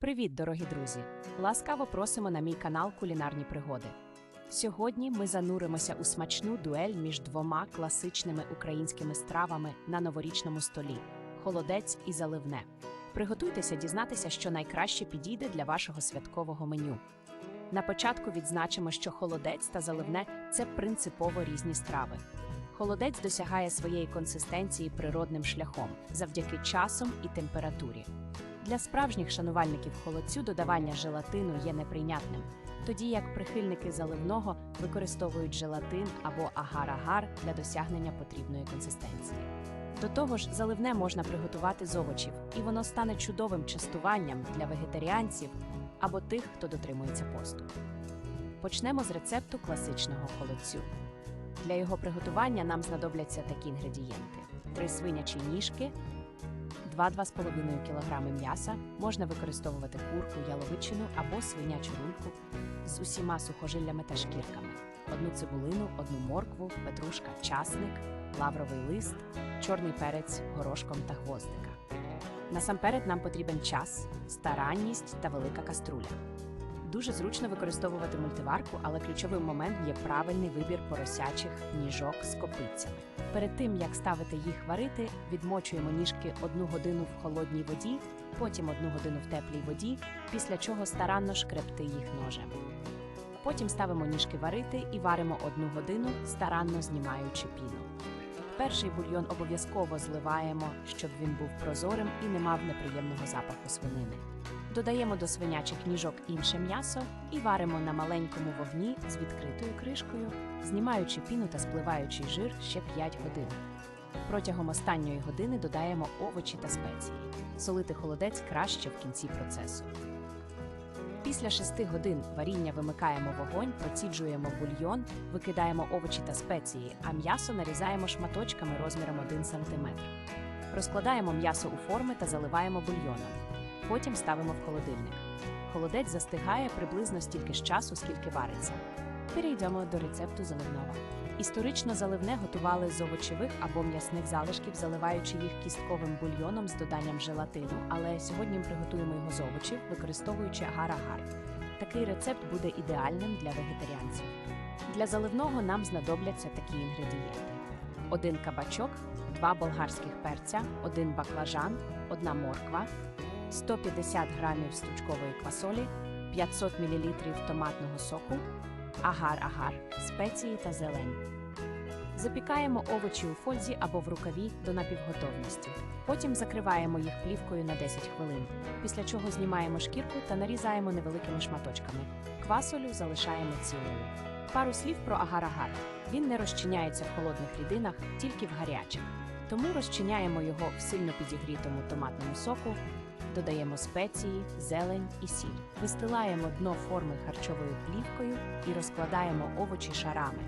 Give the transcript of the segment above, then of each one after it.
Привіт, дорогі друзі! Ласкаво просимо на мій канал Кулінарні пригоди. Сьогодні ми зануримося у смачну дуель між двома класичними українськими стравами на новорічному столі холодець і заливне. Приготуйтеся дізнатися, що найкраще підійде для вашого святкового меню. На початку відзначимо, що холодець та заливне це принципово різні страви. Холодець досягає своєї консистенції природним шляхом завдяки часом і температурі. Для справжніх шанувальників холодцю додавання желатину є неприйнятним, тоді як прихильники заливного використовують желатин або агар-агар для досягнення потрібної консистенції. До того ж, заливне можна приготувати з овочів, і воно стане чудовим частуванням для вегетаріанців або тих, хто дотримується посту. Почнемо з рецепту класичного холодцю. Для його приготування нам знадобляться такі інгредієнти: 3 свинячі ніжки, 2-2,5 кг м'яса, можна використовувати курку, яловичину або свинячу рульку з усіма сухожиллями та шкірками, одну цибулину, одну моркву, петрушка, часник, лавровий лист, чорний перець горошком та гвоздика. Насамперед нам потрібен час, старанність та велика каструля. Дуже зручно використовувати мультиварку, але ключовим момент є правильний вибір поросячих ніжок з копицями. Перед тим як ставити їх варити, відмочуємо ніжки одну годину в холодній воді, потім одну годину в теплій воді, після чого старанно шкребти їх ножем. Потім ставимо ніжки варити і варимо одну годину, старанно знімаючи піну. Перший бульйон обов'язково зливаємо, щоб він був прозорим і не мав неприємного запаху свинини. Додаємо до свинячих ніжок інше м'ясо і варимо на маленькому вогні з відкритою кришкою, знімаючи піну та спливаючи жир ще 5 годин. Протягом останньої години додаємо овочі та спеції. Солити холодець краще в кінці процесу. Після 6 годин варіння вимикаємо вогонь, проціджуємо бульйон, викидаємо овочі та спеції, а м'ясо нарізаємо шматочками розміром 1 см. Розкладаємо м'ясо у форми та заливаємо бульйоном. Потім ставимо в холодильник. Холодець застигає приблизно стільки ж часу, скільки вариться. Перейдемо до рецепту заливного. Історично заливне готували з овочевих або м'ясних залишків, заливаючи їх кістковим бульйоном з доданням желатину, але сьогодні приготуємо його з овочів, використовуючи агар-агар. Такий рецепт буде ідеальним для вегетаріанців. Для заливного нам знадобляться такі інгредієнти: один кабачок, два болгарських перця, один баклажан, одна морква, 150 грамів стручкової квасолі, 500 мл томатного соку, агар-агар, спеції та зелень. Запікаємо овочі у фользі або в рукаві до напівготовності. Потім закриваємо їх плівкою на 10 хвилин, після чого знімаємо шкірку та нарізаємо невеликими шматочками. Квасолю залишаємо цілою. Пару слів про агар-агар. Він не розчиняється в холодних рідинах, тільки в гарячих. Тому розчиняємо його в сильно підігрітому томатному соку, додаємо спеції, зелень і сіль. Вистилаємо дно форми харчовою плівкою і розкладаємо овочі шарами.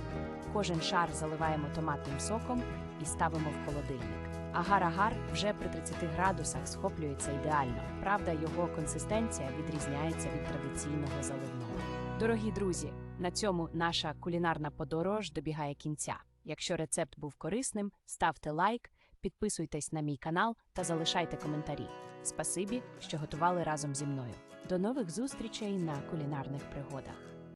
Кожен шар заливаємо томатним соком і ставимо в холодильник. Агар-агар вже при 30 градусах схоплюється ідеально. Правда, його консистенція відрізняється від традиційного заливного. Дорогі друзі, на цьому наша кулінарна подорож добігає кінця. Якщо рецепт був корисним, ставте лайк, підписуйтесь на мій канал та залишайте коментарі. Спасибі, що готували разом зі мною. До нових зустрічей на кулінарних пригодах.